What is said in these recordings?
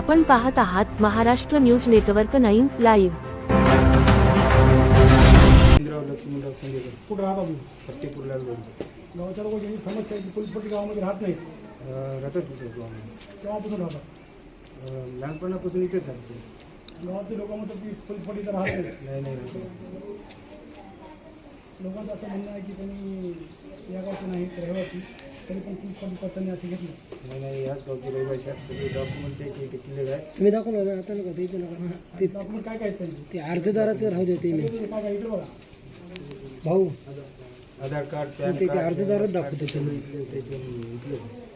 आपण पाहत आहात Maharashtra news network nine live. इंद्राव Laxmirao Sanjaykar कुठं राहता तुम्ही? फत्तेपूरला रोड. गावच्या लोकांची ही समस्या आहे की पोलीस पट्टी गावामध्ये राहत नाही राहतात दुसरं गावामध्ये. तेव्हापासून राहतात? अं, लहानपणापासून इथेच राहतो गावातली लोक म्हणतात की पोलीस पट्टी तर राहत नाही नाही नाही राहतो लोकांचं असं म्हणणं आहे की त्यांनी या गावचे नाही रहिवासी. तरी पण पोलीस पट्टी पत्त्याने असं घेतलं. नाही नाही याच गावचे रहिवासी आहेत सगळे डॉक्युमेंट त्याचे इथे क्लिअर आहे तुम्ही दाखवलं आता नका ते इथे नका. ते डॉक्युमेंट काय काय आहेत त्यांचे? ते अर्जदारात राहू दे ते मी. काय काय इकडे बघा. भाऊ आधार कार्ड पॅन ते- ते कार्ड अर्जदारच दाखवतो त्याच्यामध्ये. त्याचे आहे.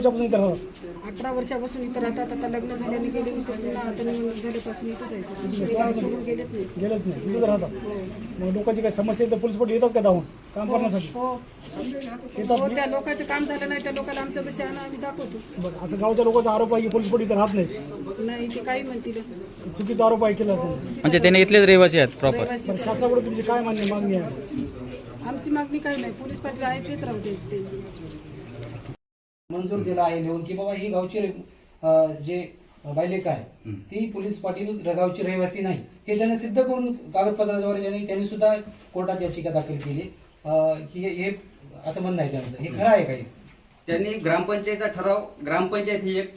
अठरा वर्षापासून इथं राहतात. आता लग्न झाल्याने गेले पुन्हा आता झाल्यापासून इथंच आहे ते गाव सोडून गेलेच नाही. गेलंच नाही. इथंच राहतात. मग लोकांची काही समस्या तर पोलीस पट्टी येतात का धावून? काम करण्यासाठी? हो. हो त्या लोकांचं काम झालं नाही त्या लोकांना आमच्या पैसे आणा आम्ही दाखवतो. बरं असं गावच्या लोकांचा आरोप आहे की पोलीस पट्टी इथं राहत नाही नाही ते काही म्हणतील. चुकीचा आरोप आहे केला म्हणजे त्याने इथलेच रहिवासी आहेत प्रॉपर रहिवासी बरं शासनाकडे तुमची काय मान्य मागणी आहे? आमची मागणी काही नाही. पोलीस पाटील आहेत तेच राहू दे ते. मंजूर दिला आहे लिहून की बाबा ही गावची जे बायलेख आहे ती पोलीस पाटील गावची रहिवासी नाही. हे त्याने सिद्ध करून कागदपत्राद्वारे ज्यांनी त्यांनी सुद्धा कोर्टात याचिका दाखल केली. अं, की हे हे असं म्हणणं आहे त्यांचं. हे खरं आहे काही त्यांनी ग्रामपंचायतचा ठराव ग्रामपंचायत ही एक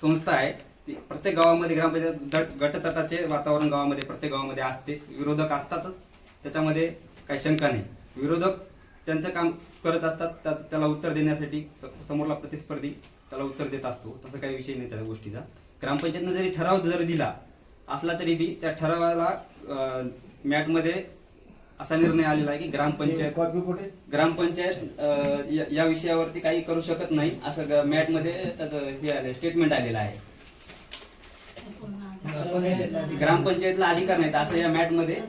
संस्था आहे. ती प्रत्येक गावामध्ये ग्रामपंचायत गट गटतटाचे वातावरण गावामध्ये प्रत्येक गावामध्ये असतेच. विरोधक असतातच. त्याच्यामध्ये काही शंका नाही. विरोधक त्यांचं काम करत असतात त्या- त्याला उत्तर देण्यासाठी समोरला प्रतिस्पर्धी त्याला उत्तर देत असतो. तसं काही विषय नाही त्या गोष्टीचा. ग्रामपंचायतनं जरी ठराव जर दिला असला तरी बी त्या ठरावाला मॅटमध्ये असा निर्णय आलेला आहे की ग्रामपंचायत ग्रामपंचायत अ, या- या विषयावरती काही करू शकत नाही असं मॅटमध्ये त्याचं हे आलं स्टेटमेंट आलेलं आहे. ग्रामपंचायतला अधिकार नाहीत असं या मॅटमध्ये